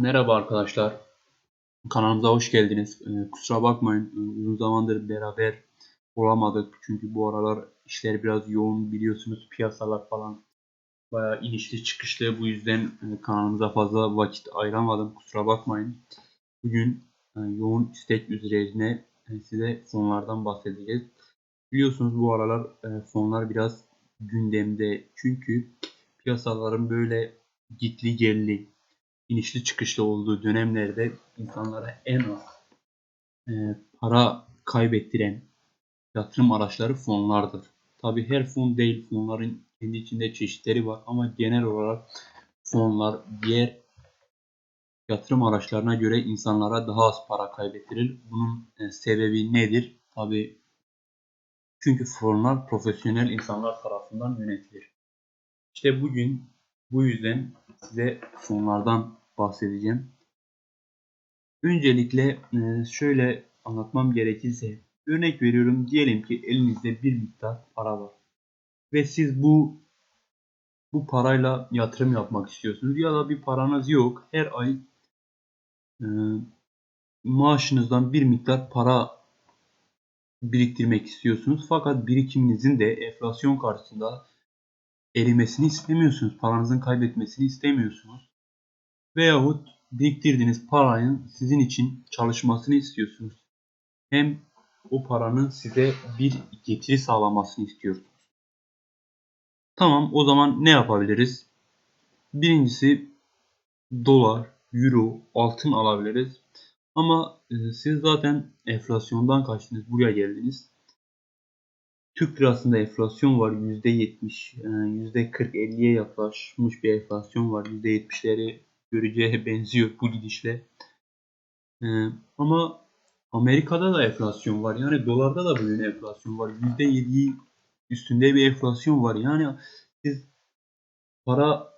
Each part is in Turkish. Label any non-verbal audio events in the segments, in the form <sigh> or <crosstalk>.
Merhaba arkadaşlar. Kanalımıza hoş geldiniz. Ee, kusura bakmayın ee, uzun zamandır beraber olamadık. Çünkü bu aralar işler biraz yoğun biliyorsunuz. Piyasalar falan bayağı inişli çıkışlı. Bu yüzden e, kanalımıza fazla vakit ayıramadım. Kusura bakmayın. Bugün e, yoğun istek üzerine e, size fonlardan bahsedeceğiz. Biliyorsunuz bu aralar e, fonlar biraz gündemde. Çünkü piyasaların böyle gitli gelli inişli çıkışlı olduğu dönemlerde insanlara en az e, para kaybettiren yatırım araçları fonlardır. Tabi her fon değil, fonların kendi içinde çeşitleri var ama genel olarak fonlar diğer yatırım araçlarına göre insanlara daha az para kaybettirir. Bunun e, sebebi nedir? Tabi çünkü fonlar profesyonel insanlar tarafından yönetilir. İşte bugün bu yüzden size fonlardan bahsedeceğim. Öncelikle e, şöyle anlatmam gerekirse örnek veriyorum. Diyelim ki elinizde bir miktar para var ve siz bu bu parayla yatırım yapmak istiyorsunuz ya da bir paranız yok. Her ay e, maaşınızdan bir miktar para biriktirmek istiyorsunuz. Fakat birikiminizin de enflasyon karşısında erimesini istemiyorsunuz. Paranızın kaybetmesini istemiyorsunuz Veyahut biriktirdiğiniz paranın sizin için çalışmasını istiyorsunuz. Hem o paranın size bir getiri sağlamasını istiyorsunuz. Tamam o zaman ne yapabiliriz? Birincisi dolar, euro, altın alabiliriz. Ama e, siz zaten enflasyondan kaçtınız, buraya geldiniz. Türk lirasında enflasyon var %70, %40-50'ye yaklaşmış bir enflasyon var. %70'leri göreceğe <laughs> benziyor bu gidişle. Ee, ama Amerika'da da enflasyon var. Yani dolarda da böyle enflasyon var. %7'yi üstünde bir enflasyon var. Yani siz para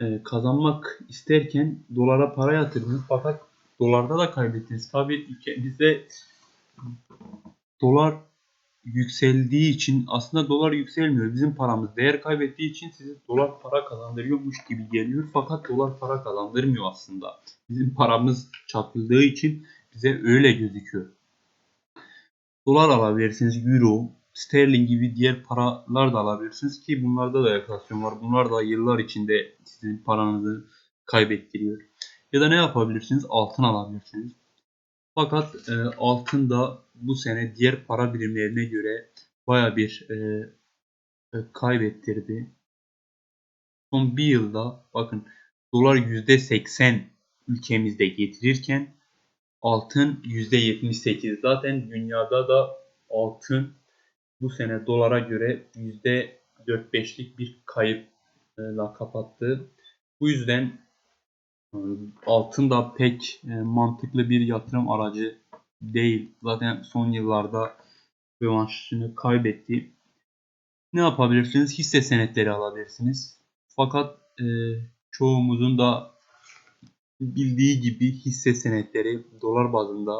e, kazanmak isterken dolara para yatırdınız fakat dolarda da kaybettiniz. Tabii ülkemizde dolar yükseldiği için aslında dolar yükselmiyor. Bizim paramız değer kaybettiği için size dolar para kazandırıyormuş gibi geliyor. Fakat dolar para kazandırmıyor aslında. Bizim paramız çakıldığı için bize öyle gözüküyor. Dolar alabilirsiniz, euro, sterlin gibi diğer paralar da alabilirsiniz ki bunlarda da enflasyon var. Bunlar da yıllar içinde sizin paranızı kaybettiriyor. Ya da ne yapabilirsiniz? Altın alabilirsiniz. Fakat e, altın da bu sene diğer para birimlerine göre baya bir e, e, kaybettirdi. Son bir yılda bakın dolar %80 ülkemizde getirirken altın %78. Zaten dünyada da altın bu sene dolara göre %4-5'lik bir kayıpla kapattı. Bu yüzden altın da pek e, mantıklı bir yatırım aracı değil. Zaten son yıllarda revanşını kaybetti. Ne yapabilirsiniz? Hisse senetleri alabilirsiniz. Fakat e, çoğumuzun da bildiği gibi hisse senetleri dolar bazında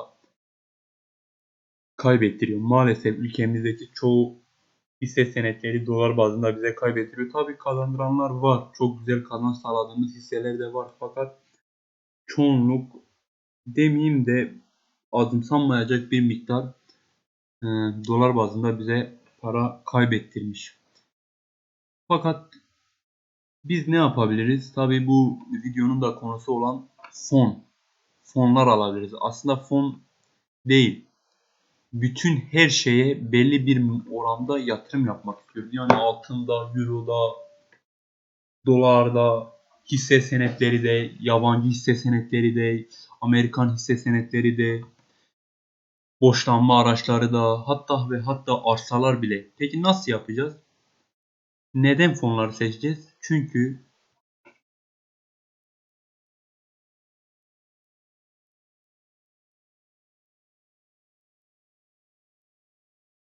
kaybettiriyor. Maalesef ülkemizdeki çoğu hisse senetleri dolar bazında bize kaybettiriyor. Tabii kazandıranlar var. Çok güzel kazanç sağladığımız hisseler de var. Fakat çoğunluk demeyeyim de azımsanmayacak bir miktar e, dolar bazında bize para kaybettirmiş. Fakat biz ne yapabiliriz? Tabi bu videonun da konusu olan fon. Fonlar alabiliriz. Aslında fon değil. Bütün her şeye belli bir oranda yatırım yapmak istiyoruz. Yani altında, euroda, dolarda, hisse senetleri de, yabancı hisse senetleri de, Amerikan hisse senetleri de, boşlanma araçları da, hatta ve hatta arsalar bile. Peki nasıl yapacağız? Neden fonları seçeceğiz? Çünkü